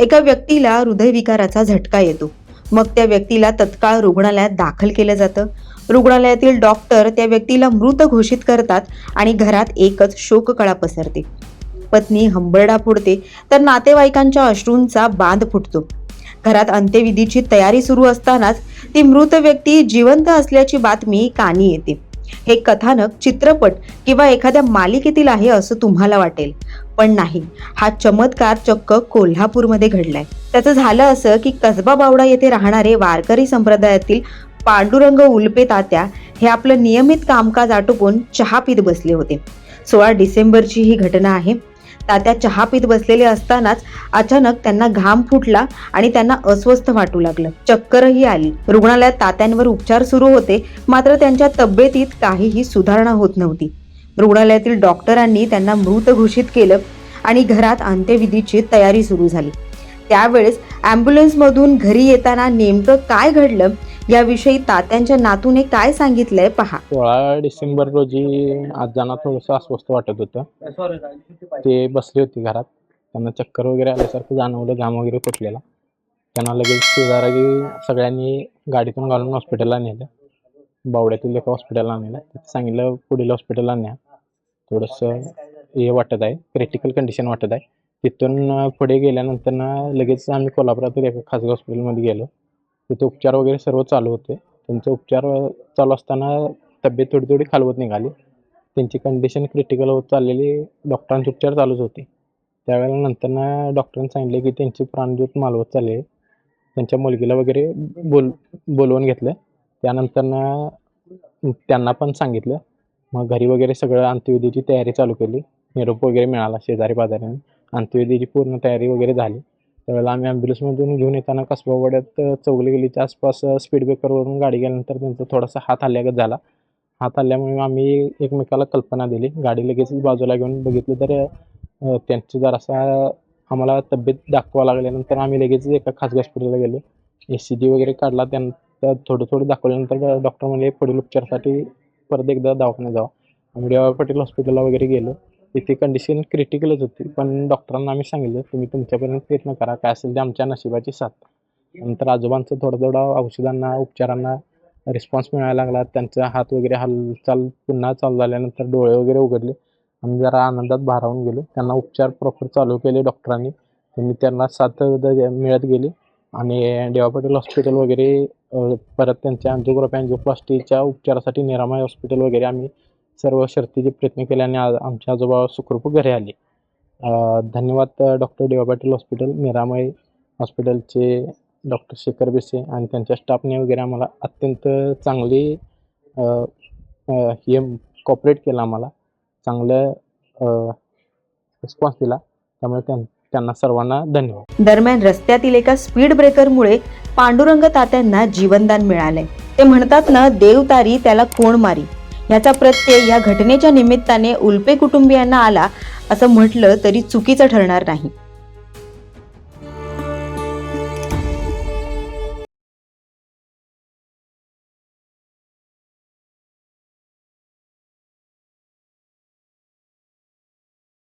एका व्यक्तीला हृदयविकाराचा झटका येतो. मग त्या व्यक्तीला तत्काळ रुग्णालयात दाखल केलं जातं. रुग्णालयातील डॉक्टर त्या व्यक्तीला मृत घोषित करतात आणि घरात एकच शोककळा पसरते. पत्नी हंबरडा फोडते तर नातेवाईकांच्या अश्रूंचा बांध फुटतो. घरात अंत्यविधीची तयारी सुरू असतानाच ती मृत व्यक्ती जिवंत असल्याची बातमी कानी येते. हे कथानक चित्रपट किंवा एखाद्या मालिकेतील आहे असं तुम्हाला वाटेल. पण नाही हा चमत्कार चक्क कोल्हापूरमध्ये घडलाय. त्याचं झालं असं की कसबा बावडा येथे राहणारे वारकरी संप्रदायातील पांडुरंग उल्पे तात्या हे आपलं नियमित कामकाज आटोपून चहा पीत बसले होते. सोळा डिसेंबरची ही घटना आहे. तात्या चहा पीत बसलेले असतानाच अचानक त्यांना घाम फुटला आणि त्यांना अस्वस्थ वाटू लागलं. चक्करही आली. रुग्णालयात तात्यांवर उपचार सुरू होते मात्र त्यांच्या तब्येतीत काहीही सुधारणा होत नव्हती. रुग्णालयातील डॉक्टरांनी त्यांना मृत घोषित केलं आणि घरात अंत्यविधीची तयारी सुरू झाली. त्यावेळेस ॲम्ब्युलन्समधून घरी येताना नेमकं काय घडलं याविषयी तात्यांच्या नातूने काय सांगितलंय पहा. सोळा डिसेंबर रोजी आजांना थोडंसं अस्वस्थ वाटत होतं. ते बसले होते घरात. त्यांना चक्कर वगैरे आल्यासारखं जाणवलं घाम वगैरे फुटलेला. त्यांना लगेच शेजारी सगळ्यांनी गाडीतून घालून हॉस्पिटलला नेलं. बावड्यातील एका हॉस्पिटलला नेलं. तिथे सांगितलं पुढील हॉस्पिटलला न्या. थोडंसं हे वाटत आहे क्रिटिकल कंडिशन वाटत आहे. तिथून पुढे गेल्यानंतर ना लगेच आम्ही कोल्हापुरातील एका खाजगी हॉस्पिटलमध्ये गेलो. तिथे उपचार वगैरे सर्व चालू होते. त्यांचे उपचार चालू असताना तब्येत थोडी थोडी खालवत निघाली. त्यांची कंडिशन क्रिटिकल होत चाललेली डॉक्टरांचे उपचार चालूच होते. त्यावेळेला नंतर डॉक्टरांनी सांगितले की त्यांची प्राणज्योत मालवत चालली. त्यांच्या मुलगीला वगैरे बोल बोलवून घेतलं. त्यानंतर त्यांना पण सांगितलं. मग घरी वगैरे सगळं अंत्यविधीची तयारी चालू केली. निरोप वगैरे मिळाला शेजारी बाजारीने अंत्यविधीची पूर्ण तयारी वगैरे झाली. त्यावेळेला आम्ही ॲम्ब्युलन्समधून घेऊन येताना कसबावाड्यात चौगली गलीच्या आसपास स्पीड ब्रेकरवरून गाडी गेल्यानंतर त्यांचा थोडासा हात हल्ल्यागत झाला. हात हल्ल्यामुळे आम्ही एकमेकाला कल्पना दिली. गाडी लगेच बाजूला घेऊन बघितलं तर त्यांचं त्यांची जरासा आम्हाला तब्येत दाखवा लागल्यानंतर आम्ही लगेच एका खासगी हॉस्पिटलला गेलो. ए सी जी वगैरे काढला. त्यानंतर थोडं थोडं दाखवल्यानंतर डॉक्टर म्हणजे पुढील उपचारासाठी परत एकदा दवाखान्यात जावा. आम्ही डी वाय पाटील हॉस्पिटलला वगैरे गेलो. तिथे कंडिशन क्रिटिकलच होती. पण डॉक्टरांना आम्ही सांगितलं तुम्ही तुमच्यापर्यंत प्रयत्न करा. काय असेल ते आमच्या नशिबाची साथ. नंतर आजोबांचं थोडं थोडं औषधांना उपचारांना रिस्पॉन्स मिळायला लागला. त्यांचा हात वगैरे हालचाल पुन्हा चालू झाल्यानंतर डोळे वगैरे उघडले. आम्ही जरा आनंदात भारावून गेलो. त्यांना उपचार प्रॉपर चालू केले डॉक्टरांनी त्यांनी त्यांना साथ मिळत गेली. आणि देवा पाटील हॉस्पिटल वगैरे परत त्यांच्या अँजिओग्राफी अँजिओप्लास्टीच्या उपचारासाठी निरामय हॉस्पिटल वगैरे आम्ही सर्व शर्तीचे प्रयत्न केले आणि आज आमचे आजोबा सुखरूप घरी आले. धन्यवाद डॉक्टर डेवा पाटील हॉस्पिटल निरामय हॉस्पिटलचे डॉक्टर शेखर बेसे आणि त्यांच्या स्टाफने वगैरे आम्हाला अत्यंत चांगली हे कॉपरेट केलं आम्हाला. चांगलं रिस्पॉन्स दिला. त्यामुळे त्यां त्यांना सर्वांना धन्यवाद. दरम्यान रस्त्यातील एका स्पीड ब्रेकरमुळे पांडुरंग तात्यांना जीवनदान मिळाले. ते म्हणतात ना देव तारी त्याला कोण मारी? ह्याचा प्रत्यय या घटनेच्या निमित्ताने उल्पे कुटुंबियांना आला असं म्हटलं तरी चुकीचं ठरणार नाही.